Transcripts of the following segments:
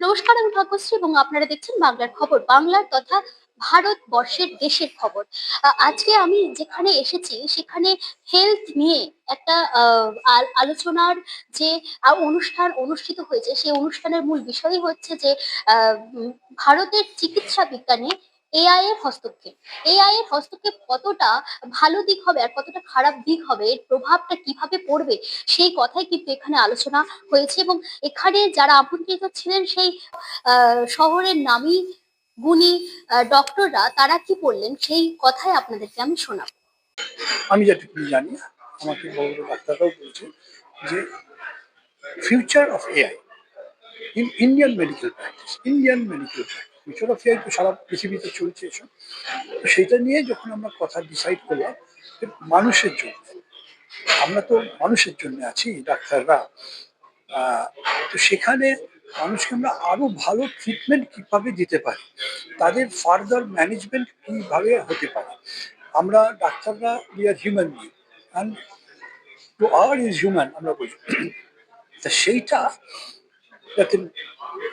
নমস্কার, আমি ভাগ্যশ্রী এবং আপনারা দেখছেন বাংলার খবর। বাংলার তথা ভারতবর্ষের দেশের খবর। আজকে আমি যেখানে এসেছি, সেখানে হেলথ নিয়ে একটা আলোচনার যে অনুষ্ঠান অনুষ্ঠিত হয়েছে, সেই অনুষ্ঠানের মূল বিষয়ই হচ্ছে যে ভারতের চিকিৎসা বিজ্ঞানে এআই এর হস্তক্ষেপ। এআই এর হস্তক্ষেপ কতটা ভালো দিক হবে আর কতটা খারাপ দিক হবে, এর প্রভাবটা কীভাবে পড়বে, সেই কথাই কিন্তু এখানে আলোচনা হয়েছে এবং এখানে যারা আমন্ত্রিত ছিলেন সেই শহরের নামী গুণী ডক্টররা, তারা কি বললেন? সেই কথাই আপনাদেরকে আমি শোনাবো। আমি যেটুকু জানি, আমাকে বড় ডাক্তাররাও বলছে যে future of AI in Indian medical practice Indian medical practice future তো সারা পৃথিবীতে চলছে এসব। সেইটা নিয়ে যখন আমরা কথা ডিসাইড করলাম মানুষের জন্য, আমরা তো মানুষের জন্য আছি, ডাক্তাররা। তো সেখানে মানুষকে আমরা আরও ভালো ট্রিটমেন্ট কীভাবে দিতে পারি, তাদের ফার্দার ম্যানেজমেন্ট কীভাবে হতে পারে। আমরা ডাক্তাররা we are human being and to err is human আমরা বলি তা সেইটা যাতে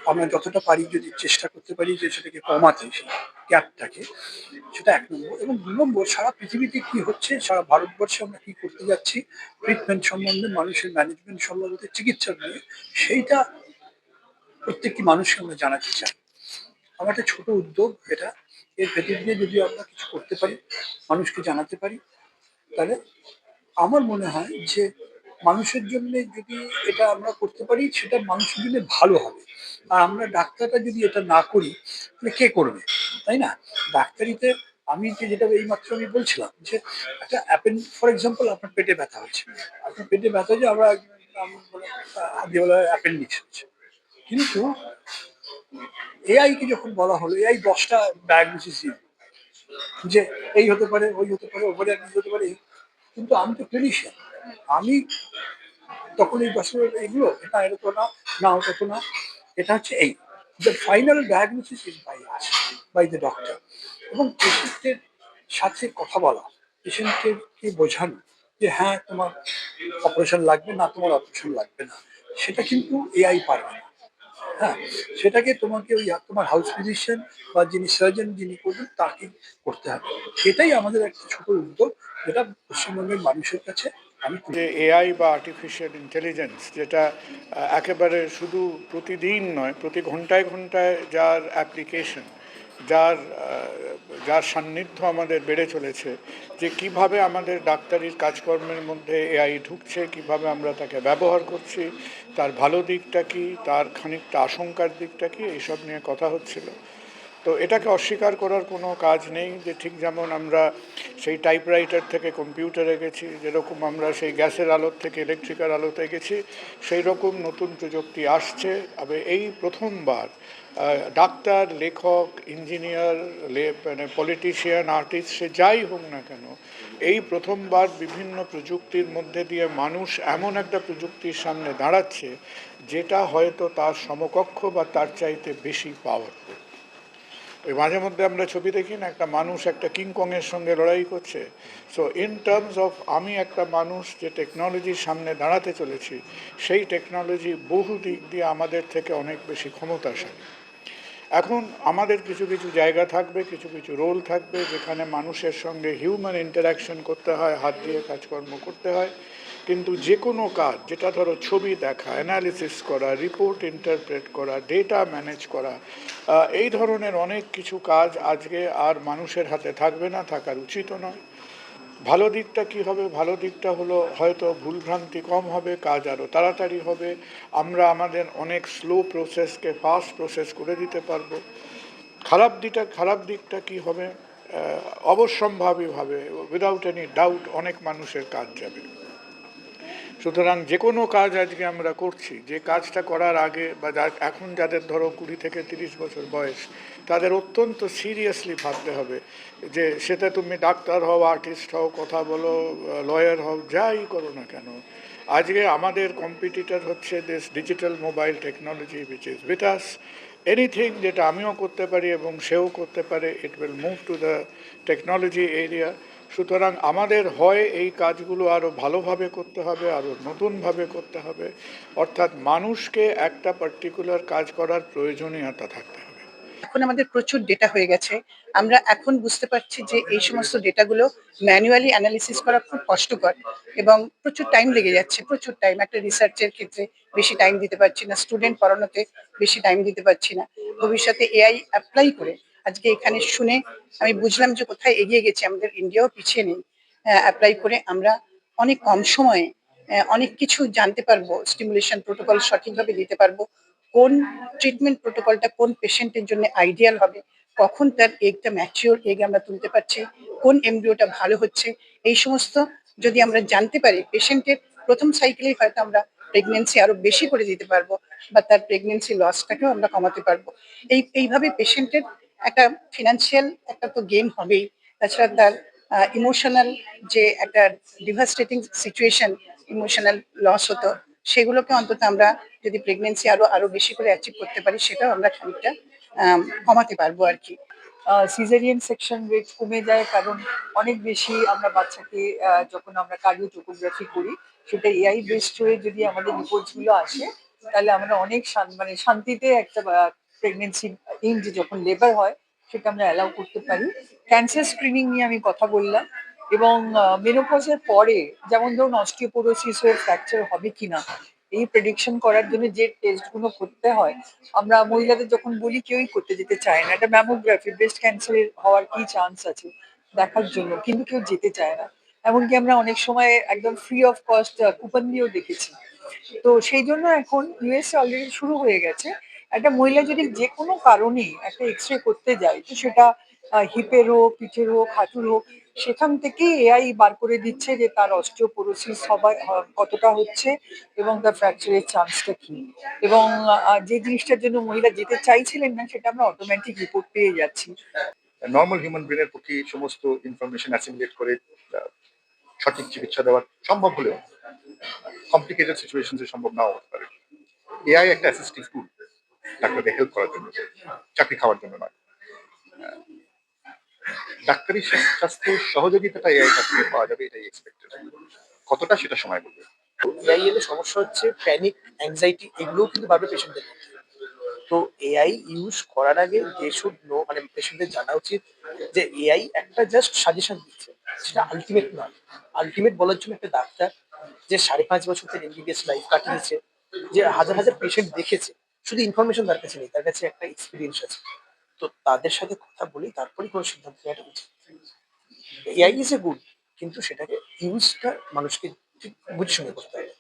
আমরা যতটা পারি যদি চেষ্টা করতে পারি যে সেটাকে কমাতে, সেই গ্যাপটাকে সেটা এক নম্বর। এবং দু নম্বর, সারা পৃথিবীতে কি হচ্ছে, সারা ভারতবর্ষে আমরা কি করতে যাচ্ছি ট্রিটমেন্ট সম্বন্ধে, মানুষের ম্যানেজমেন্ট সম্বন্ধে চিকিৎসা নিয়ে, সেইটা প্রত্যেকটি মানুষকে আমরা জানাতে চাই। আমার একটা ছোট উদ্যোগ এটা। এর ভেতর দিয়ে যদি আমরা কিছু করতে পারি, মানুষকে জানাতে পারি, তাহলে আমার মনে হয় যে মানুষের জন্য যদি এটা আমরা করতে পারি, সেটা মানুষের জন্য ভালো হবে। আর আমরা ডাক্তারটা যদি এটা না করি, তাহলে কে করবে? তাই না? ডাক্তারিতে আমি যে যেটা এই মাত্র আমি বলছিলাম যে, একটা অ্যাপেন, ফর এক্সাম্পল আপনার পেটে ব্যথা হচ্ছে আপনার পেটে ব্যথা যে আমরা হাতিওয়ালা অ্যাপেন্ডিক্স হচ্ছে কিন্তু এআই কে যখন বলা হলো, এআই দশটা ডায়াগনোসিস যে এই হতে পারে, ওই হতে পারে, ওপরে হতে পারে। কিন্তু আমি তো ক্লিনিশিয়ান আমি তখন এই দশ এগুলো, এটা তো না না, ওটা না, এটা হচ্ছে এই the final diagnosis is by us by the doctor এবং পেশেন্টের সাথে কথা বলা পেশেন্টকে বোঝানো, যে হ্যাঁ তোমার অপারেশন লাগবে না, তোমার অপারেশন লাগবে না, সেটা কিন্তু এআই পারবে না। হ্যাঁ সেটাকে তোমাকে ওই, তোমার হাউস ফিজিশিয়ান বা যিনি সার্জন যিনি করবেন, তাকে করতে হবে। সেটাই আমাদের একটা ছোট উদ্যোগ, যেটা পশ্চিমবঙ্গের মানুষের কাছে যে এআই বা আর্টিফিশিয়াল ইন্টেলিজেন্স যেটা একেবারে শুধু প্রতিদিন নয়, প্রতি ঘন্টায় ঘন্টায় যার অ্যাপ্লিকেশন যার যার সান্নিধ্য আমাদের বেড়ে চলেছে, যে কীভাবে আমাদের ডাক্তারির কাজকর্মের মধ্যে এআই ঢুকছে, কীভাবে আমরা তাকে ব্যবহার করছি, তার ভালো দিকটা কি, তার খানিকটা আশঙ্কার দিকটা কি এইসব নিয়ে কথা হচ্ছিল। তো এটাকে অস্বীকার করার কোনো কাজ নেই যে ঠিক যেমন আমরা সেই টাইপরাইটার থেকে কম্পিউটারে গেছি, যেরকম আমরা সেই গ্যাসের আলোর থেকে ইলেকট্রিক্যাল আলোতে গেছি, সেই রকম নতুন প্রযুক্তি আসছে। তবে এই প্রথমবার ডাক্তার, লেখক ইঞ্জিনিয়ার মানে পলিটিশিয়ান আর্টিস্ট সে যাই হোক না কেন, এই প্রথমবার বিভিন্ন প্রযুক্তির মধ্যে দিয়ে মানুষ এমন একটা প্রযুক্তির সামনে দাঁড়াচ্ছে, যেটা হয়তো তার সমকক্ষ বা তার চাইতে বেশি পাওয়ারফুল ওই মাঝে মধ্যে আমরা ছবি দেখি না, একটা মানুষ একটা কিংকংয়ের সঙ্গে লড়াই করছে। সো ইন টার্মস অফ আমি একটা মানুষ যে টেকনোলজির সামনে দাঁড়াতে চলেছি, সেই টেকনোলজি বহু দিক দিয়ে আমাদের থেকে অনেক বেশি ক্ষমতাশালী। এখন আমাদের কিছু কিছু জায়গা থাকবে, কিছু কিছু রোল থাকবে, যেখানে মানুষের সঙ্গে হিউম্যান ইন্টারাকশন করতে হয়, হাত দিয়ে কাজকর্ম করতে হয়। কিন্তু যে কোনো কাজ, যেটা ধরো ছবি দেখা অ্যানালিসিস করা রিপোর্ট ইন্টারপ্রেট করা ডেটা ম্যানেজ করা এই ধরনের অনেক কিছু কাজ আজকে আর মানুষের হাতে থাকবে না, থাকার উচিতও নয়। ভালো দিকটা কি হবে? ভালো দিকটা হলো হয়তো ভুলভ্রান্তি কম হবে, কাজ আরও তাড়াতাড়ি হবে। আমরা আমাদের অনেক স্লো প্রসেসকে ফাস্ট প্রসেস করে দিতে পারব। খারাপ দিকটা খারাপ দিকটা কি হবে? অবশ্যম্ভাবীভাবে উইদাউট এনি ডাউট অনেক মানুষের কাজ যাবে। সুতরাং যে কোনো কাজ আজকে আমরা করছি, যে কাজটা করার আগে বা এখন যাদের ধরো কুড়ি থেকে তিরিশ বছর বয়স, তাদের অত্যন্ত সিরিয়াসলি ভাবতে হবে যে সেটা তুমি ডাক্তার হও আর্টিস্ট হও, কথা বলো লয়ার হও, যাই করো না কেন। আজকে আমাদের কম্পিটিটর হচ্ছে this digital mobile technology which is as anything যেটা আমিও করতে পারি এবং সেও করতে পারে it will move to the technology area সুতরাং আমাদের হয় এই কাজগুলো আরও ভালোভাবে করতে হবে আরও নতুনভাবে করতে হবে। অর্থাৎ মানুষকে একটা পার্টিকুলার কাজ করার প্রয়োজনীয়তা থাকতে হবে। এখন আমাদের প্রচুর ডেটা হয়ে গেছে। আমরা এখন বুঝতে পারছি যে এই সমস্ত ডেটাগুলো ম্যানুয়ালি অ্যানালিসিস করা খুব কষ্টকর এবং প্রচুর টাইম লেগে যাচ্ছে, প্রচুর টাইম একটা রিসার্চের ক্ষেত্রে বেশি টাইম দিতে পারছি না স্টুডেন্ট পড়ানোতে বেশি টাইম দিতে পারছি না। ভবিষ্যতে এআই অ্যাপ্লাই করে আজকে এখানে শুনে আমি বুঝলাম যে কোথায় এগিয়ে গেছে, আমাদের ইন্ডিয়াও পিছিয়ে নেই। অ্যাপ্লাই করে আমরা অনেক কম সময়ে অনেক কিছু জানতে পারব স্টিমুলেশন প্রোটোকল সঠিকভাবে দিতে পারব, কোন ট্রিটমেন্ট প্রোটোকলটা কোন পেশেন্টের জন্য আইডিয়াল হবে, কখন তার এগটা ম্যাচিওর এগ আমরা তুলতে পারছি, কোন এমব্রিওটা ভালো হচ্ছে, এই সমস্ত যদি আমরা জানতে পারি পেশেন্টের প্রথম সাইকেলেই হয়তো আমরা প্রেগনেন্সি আরও বেশি করে দিতে পারব বা তার প্রেগনেন্সি লসটাকেও আমরা কমাতে পারব। এই, এইভাবে পেশেন্টের একটা ফিনান্সিয়াল একটা তো গেম হবেই। তাছাড়া তার ইমোশনাল যে একটা ডিভাস্টেটিং সিচুয়েশন ইমোশনাল লস হতো, সেগুলোকে অন্তত আমরা যদি প্রেগনেন্সি আরও আরও বেশি করে অ্যাচিভ করতে পারি, সেটাও আমরা খানিকটা কমাতে পারব আর কি। সিজারিয়ান সেকশন রেট কমে যায় কারণ অনেক বেশি আমরা বাচ্চাকে যখন আমরা কার্ডিও কার্ডিওটোকোগ্রাফি করি, সেটা এআই বেসড হয়ে যদি আমাদের রিপোর্টসগুলো আসে, তাহলে আমরা অনেক মানে শান্তিতে একটা প্রেগনেন্সি ইন যখন লেবার হয়, সেটা আমরা অ্যালাউ করতে পারি। ক্যান্সার স্ক্রিনিং নিয়ে আমি কথা বললাম এবং মেনোপজের পরে যেমন ধরুন অস্টিওপোরোসিস হয়ে ফ্র্যাকচার হবে কিনা, এই প্রেডিকশন করার জন্য যে টেস্টগুলো করতে হয়, আমরা মহিলাদের যখন বলি কেউই করতে যেতে চায় না। এটা ম্যামোগ্রাফি ব্রেস্ট ক্যান্সারের হওয়ার কি চান্স আছে দেখার জন্য? কিন্তু কেউ যেতে চায় না। এমনকি আমরা অনেক সময় একদম ফ্রি অফ কস্ট কুপন দিয়েও দেখেছি। তো সেই জন্য এখন ইউএসএ অলরেডি শুরু হয়ে গেছে। একটা মহিলা যদি যে কোনো কারণেই একটা এক্স রে করতে যায়, তো সেটা হিপের হোক, পিঠের হোক, হাঁটুর হোক, সেখান থেকেই এআই বার করে দিচ্ছে যে তার অস্টিওপোরোসিস সবাই কতটা হচ্ছে এবং তার ফ্র্যাকচারের চান্সটা কি? এবং যে জিনিসটার জন্য মহিলা যেতে চাইছিলেন না, সেটা আমরা অটোমেটিক রিপোর্ট পেয়ে যাচ্ছি। নর্মাল হিউম্যান ব্রেনের পক্ষে সমস্ত ইনফরমেশন অ্যাসিমিলেট করে সঠিক চিকিৎসা দেওয়া সম্ভব হলেও কমপ্লিকেটেড সিচুয়েশনসে সম্ভব নাও হতে পারে। এআই একটা অ্যাসিস্টিভ টুল ডাক্তারদের হেল্প করার জন্য। চাকরি খাওয়ার জন্য নয়। ডাক্তারি স্বাস্থ্যের সহযোগিতাটা এআই থেকে পাওয়া যাবে, এটাই এক্সপেক্টেড কতটা সেটা সময় বলবে। এআই এলে সমস্যা হচ্ছে প্যানিক অ্যাংজাইটি এগুলোও কিন্তু বাড়বে পেশেন্টের মধ্যে। তো এআই ইউজ করার আগে যে শুড নো মানে পেশেন্টের জানা উচিত যে এআই একটা জাস্ট সাজেশন দিচ্ছে। সেটা আলটিমেট নয়। আলটিমেট বলার জন্য একটা ডাক্তার যে সাড়ে পাঁচ বছর থেকে এমবিবিএস লাইফ কাটিয়েছে, যে হাজার হাজার পেশেন্ট দেখেছে শুধু ইনফরমেশন তার কাছে নেই, তার কাছে একটা এক্সপিরিয়েন্স আছে। তো তাদের সাথে কথা বলেই তারপরেই কোনো সিদ্ধান্ত নেওয়াটা উচিত। এআই ইজ এ গুড কিন্তু সেটাকে ইউজটা মানুষকে ঠিক বুঝে শুনে করতে হবে।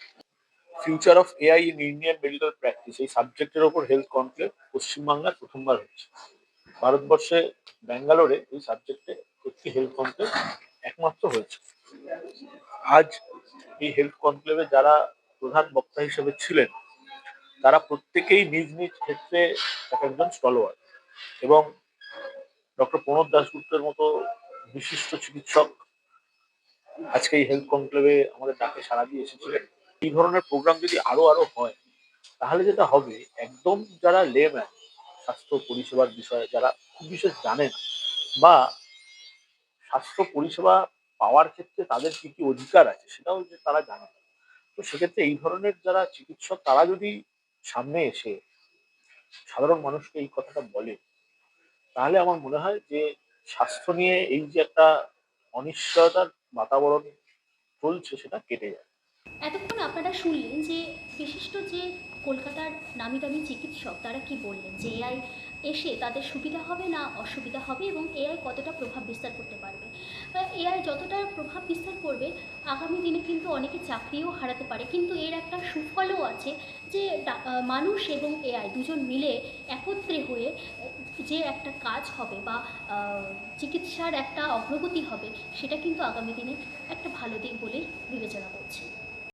Future of AI in Indian medical practice এই সাবজেক্টের ওপর হেলথ কনক্লেভ পশ্চিমবাংলার প্রথমবার হচ্ছে ভারতবর্ষে ব্যাঙ্গালোরে এই সাবজেক্টে একটি হেলথ কনক্লেভ একমাত্র হয়েছে। আজ এই হেলথ কনক্লেভে যারা প্রধান বক্তা হিসেবে ছিলেন তারা প্রত্যেকেই নিজ নিজ ক্ষেত্রে এক একজন স্টলওয়ার এবং ডক্টর প্রণব দাশগুপ্তের মতো বিশিষ্ট চিকিৎসক আজকে এই হেলথ কনক্লেভে আমাদের ডাকে সাড়া দিয়ে এসেছিলেন এই ধরনের প্রোগ্রাম যদি আরও আরও হয়, তাহলে যেটা হবে, একদম যারা লেম্যান স্বাস্থ্য পরিষেবার বিষয়ে যারা খুব বিশেষ জানেন বা স্বাস্থ্য পরিষেবা পাওয়ার ক্ষেত্রে তাদের কি কি অধিকার আছে, সেটাও যে তারা জানে। তো সেক্ষেত্রে এই ধরনের যারা চিকিৎসক, তারা যদি সামনে এসে সাধারণ মানুষকে এই কথাটা বলে, তাহলে আমার মনে হয় যে স্বাস্থ্য নিয়ে এই যে একটা অনিশ্চয়তার বাতাবরণ চলছে সেটা কেটে যায়। এতক্ষণ আপনারা শুনলেন যে বিশিষ্ট যে কলকাতার নামি দামি চিকিৎসক, তারা কি বললেন? যে এআই এসে তাদের সুবিধা হবে না অসুবিধা হবে এবং এআই কতটা প্রভাব বিস্তার করতে পারবে? এআই যতটা প্রভাব বিস্তার করবে, আগামী দিনে কিন্তু অনেকে চাকরিও হারাতে পারে। কিন্তু এর একটা সুফলও আছে যে মানুষ এবং এআই দুজন মিলে একত্রে হয়ে যে একটা কাজ হবে বা চিকিৎসার একটা অগ্রগতি হবে, সেটা কিন্তু আগামী দিনে একটা ভালো দিক বলেই বিবেচনা করছে।